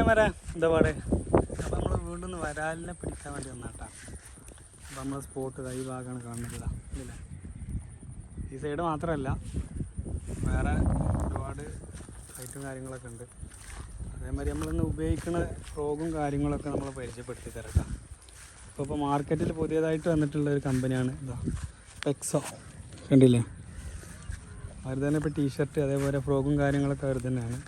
ചങ്ങായിമാരെ എന്താ പാടെ? അപ്പം നമ്മൾ വീണ്ടും വരാലിനെ പിടിക്കാൻ വേണ്ടി വന്നാട്ടാ. അപ്പം നമ്മൾ സ്പോട്ട് ഈ ഭാഗമാണ് കാണുന്നത്. ഇതാ. ഈ സൈഡ് മാത്രമല്ല വേറെ ഒരുപാട് സൈറ്റും കാര്യങ്ങളൊക്കെ ഉണ്ട്. അതേമാതിരി നമ്മളിന്ന് ഉപയോഗിക്കുന്ന ഫ്രോഗും കാര്യങ്ങളൊക്കെ നമ്മൾ പരിചയപ്പെടുത്തി തരട്ടാ. അപ്പോൾ ഇപ്പോൾ മാർക്കറ്റിൽ പുതിയതായിട്ട് വന്നിട്ടുള്ള ഒരു കമ്പനിയാണ് ഇതാ ടെക്സോ കണ്ടില്ലേ? അവർ തന്നെ ഇപ്പോൾ ടീഷർട്ട് അതേപോലെ ഫ്രോഗും കാര്യങ്ങളൊക്കെ അവർ തന്നെയാണ്.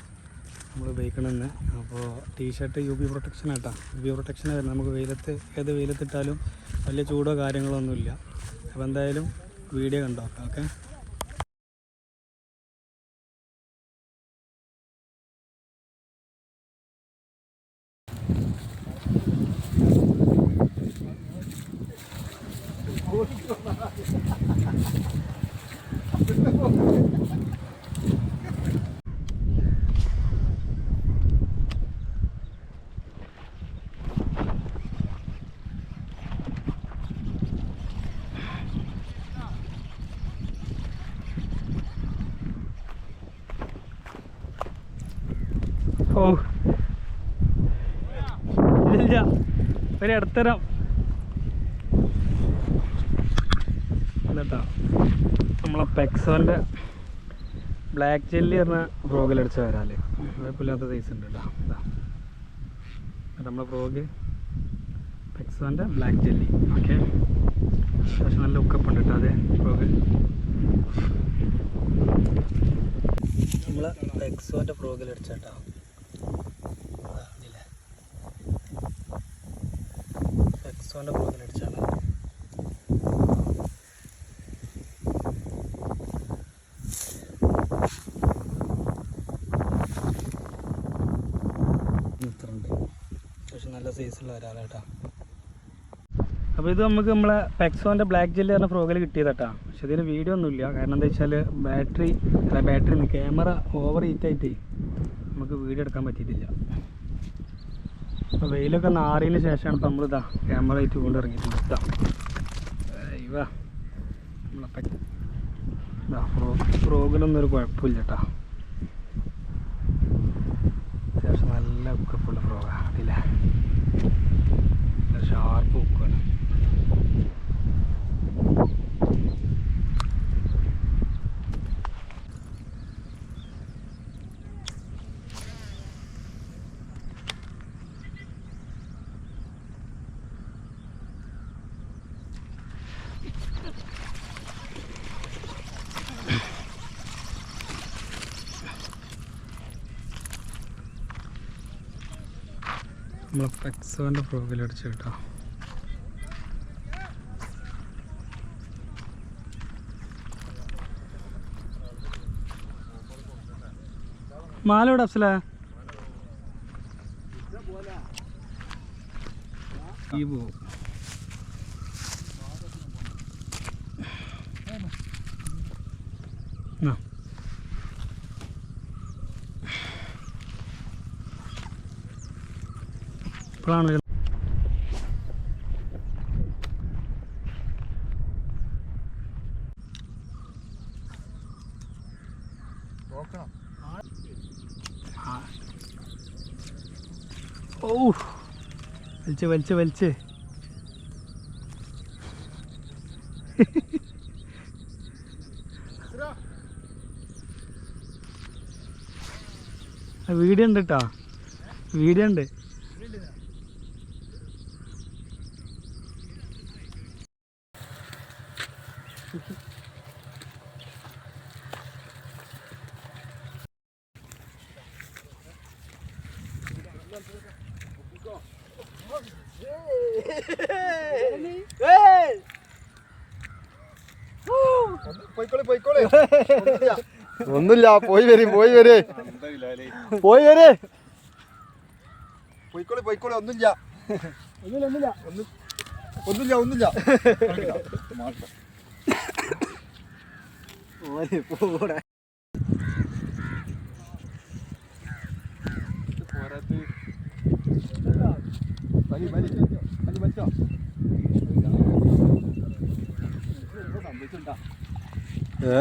നമ്മൾ ഉപയോഗിക്കണമെന്ന് അപ്പോൾ T shirt U V protection ആട്ടാ. യു ബി പ്രൊട്ടക്ഷൻ ആയിരുന്നു. നമുക്ക് വെയിലത്ത് ഏത് വെയിലത്തിട്ടാലും വലിയ ചൂടോ കാര്യങ്ങളോ ഒന്നുമില്ല. അപ്പോൾ എന്തായാലും വീഡിയോ കണ്ടോ ഓക്കെ ഓ. ഇല്ല. ഒരു ഇടത്തരം. എന്നിട്ടാ നമ്മളെ പെക്സോന്റെ ബ്ലാക്ക് ജെല്ലി പറഞ്ഞ ഫ്രോഗിലടിച്ച വരാൽ. കുഴപ്പമില്ലാത്ത സൈസ് ഉണ്ട് കേട്ടോ. ഇതാ. നമ്മളെ ഫ്രോഗ് പെക്സോന്റെ ബ്ലാക്ക് ജെല്ലി. ഓക്കെ. അത്യാവശ്യം നല്ല ഉക്കപ്പ് ഉണ്ട് കേട്ടോ അതെ ഫ്രോഗ് നമ്മളെ പെക്സോന്റെ ഫ്രോഗിലടിച്ചേട്ടാ എക്സോന്റെ ഇത്രയുണ്ട് അത്യാവശ്യം നല്ല സൈസുള്ള ഒരാളാട്ടാ അപ്പോൾ ഇത് നമുക്ക് നമ്മളെ പെക്സോന്റെ ബ്ലാക്ക് ജെല്ലി പറഞ്ഞ ഫ്രോഗിൽ കിട്ടിയതാട്ടാ പക്ഷെ ഇതിന് വീഡിയോ ഒന്നുമില്ല കാരണം എന്താ വെച്ചാൽ ബാറ്ററി അല്ല ബാറ്ററി ക്യാമറ ഓവർ ഹീറ്റ് ആയിട്ടേ നമുക്ക് വീഡിയോ എടുക്കാൻ പറ്റിയിട്ടില്ല. അപ്പോൾ വെയിലൊക്കെ നാറിയതിന് ശേഷമാണ് ഇപ്പം നമ്മളിതാ ക്യാമറ ആയിട്ട് കൊണ്ട് ഇറങ്ങിയിട്ടുണ്ട്. ഇതാ. നമ്മളെ ഇതാ ഫ്രോ ഫ്രോഗിലൊന്നും ഒരു കുഴപ്പമില്ല കേട്ടോ. അത്യാവശ്യം നല്ല ഉക്കപ്പുള്ള ഫ്രോഗാണ് അതില്ല ഷാർപ്പ് ഉക്കാണ് നമ്മളെ ഫ്ലെക്സോന്റെ ഫ്രോഗിൽ അടിച്ചു കേട്ടോ. മാലോട് അഫ്സല? ഈ ആ. ഇപ്പോഴാണ് ഓ വലിച്ച് വലിച്ച് വലിച്ച്. വീഡിയോ ഉണ്ട് കേട്ടോ വീഡിയോ ഉണ്ട് ഒന്നുമില്ല പോയി വരും പോയി വരേ. പോയി വരേ. പോയിക്കോളി പോയിക്കോളി ഒന്നുമില്ല. ഒന്നുമില്ല ഒന്നുമില്ല. ഒന്നുമില്ല വലി വലി വലി വലിച്ചോ ഏ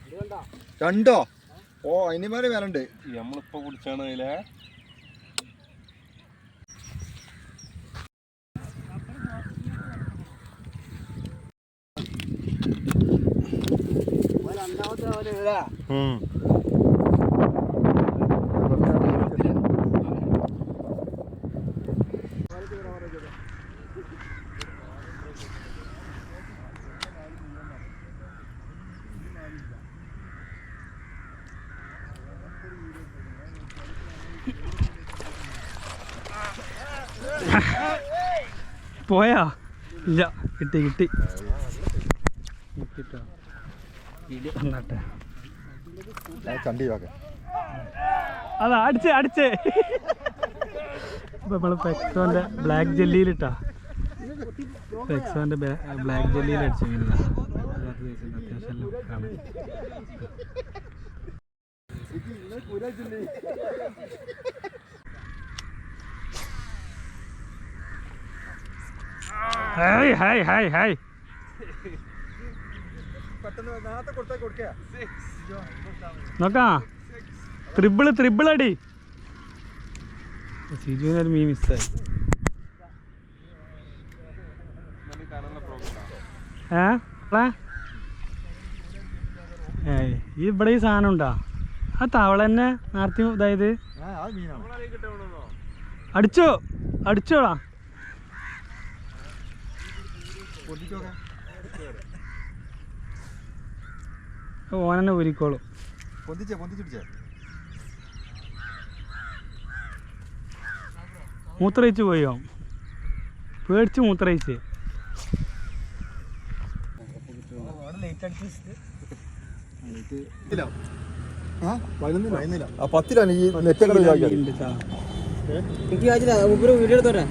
രണ്ടോ? ഓ അതിനുമാരെ വരണ്ട് നമ്മളിപ്പോ കുടിച്ചാണ് അതിലെ. പോയാ? ഇല്ല കിട്ടി കിട്ടി. കിട്ടിട്ടോ? അതാ അടിച്ച് അടിച്ച്. ഇപ്പൊ നമ്മൾ പെക്സോന്റെ ബ്ലാക്ക് ജെല്ലിയിലിട്ടാ പെക്സോന്റെ ബ്ലാക്ക് ജെല്ലിയിൽ അടിച്ചു അത്യാവശ്യം ഹായ് ഹായ് ഹായ് ഹായ് നോക്കാം. ത്രിബിൾ ത്രിബിൾ അടി. സിജുവിനൊരു മീ മിസ്സായി ഏ? ഈ ഇവിടെ ഈ സാധനം ഉണ്ടോ? ആ തവള തന്നെ നേരത്തെ ഇതായത്. അടിച്ചോ. അടിച്ചോടാ. ഓനെന്നെ ഊരിക്കോളും പൊന്തിച്ചേ പൊന്തിച്ചിടിച്ചേ. മൂത്രയിച്ചു പോയോ? പേടിച്ച് മൂത്രയിച്ച്. പത്തിലാണ് ഈ നെറ്റൊക്കെ. വീഡിയോ എടുത്തോട്ടെ?